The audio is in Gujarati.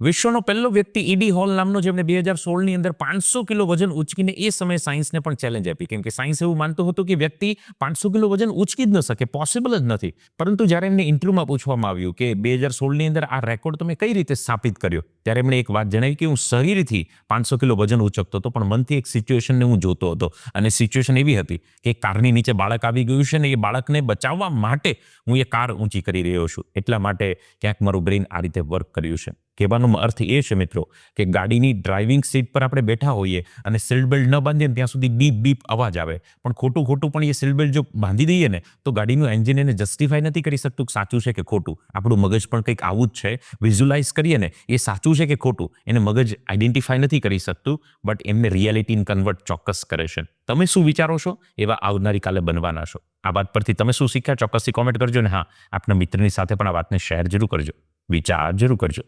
વિશ્વનો પહેલો વ્યક્તિ ઈડી હોલ નામનો જેમણે બે હજાર સોળની અંદર પાંચસો કિલો વજન ઉચકીને એ સમયે સાયન્સને પણ ચેલેન્જ આપી. કેમ કે સાયન્સ એવું માનતું હતું કે વ્યક્તિ પાંચસો કિલો વજન ઉચકી જ ન શકે પોસિબલ જ નથી. પરંતુ જ્યારે એમને ઇન્ટરવ્યુમાં પૂછવામાં આવ્યું કે બે હજાર સોળની અંદર આ રેકોર્ડ તમે કઈ રીતે સ્થાપિત કર્યો? ત્યારે એમણે એક વાત જણાવી કે હું શરીરથી પાંચસો કિલો વજન ઉચકતો હતો, પણ મનથી એક સિચ્યુએશનને હું જોતો હતો. અને સિચ્યુએશન એવી હતી કે કારની નીચે બાળક આવી ગયું છે ને એ બાળકને બચાવવા માટે હું એ કાર ઊંચી કરી રહ્યો છું. એટલા માટે ક્યાંક મારું બ્રેઇન આ રીતે વર્ક કર્યું છે. કહેવાનો અર્થ એ છે મિત્રો કે ગાડીની ડ્રાઇવિંગ સીટ પર આપણે બેઠા હોઈએ અને સીટ બેલ્ટ ન બાંધીએ ને ત્યાં સુધી બીપ બીપ અવાજ આવે. પણ ખોટું ખોટું પણ એ સીટ બેલ્ટ જો બાંધી દઈએ ને, તો ગાડીનું એન્જિન એને જસ્ટિફાઈ નથી કરી શકતું સાચું છે કે ખોટું. આપણું મગજ પણ કંઈક આવું જ છે. વિઝ્યુલાઇઝ કરીએ ને, એ સાચું છે કે ખોટું, એને મગજ આઈડેન્ટિફાઈ નથી કરી શકતું બટ એમને રિયાલિટી ઇન કન્વર્ટ ચોક્કસ કરે છે. તમે શું વિચારો છો? એવા આવનારી કાલે બનવાના છો. આ વાત પરથી તમે શું શીખ્યા? ચોક્કસથી કોમેન્ટ કરજો ને. હા, આપના મિત્રની સાથે પણ આ વાતને શેર જરૂર કરજો. વિચાર જરૂર કરજો.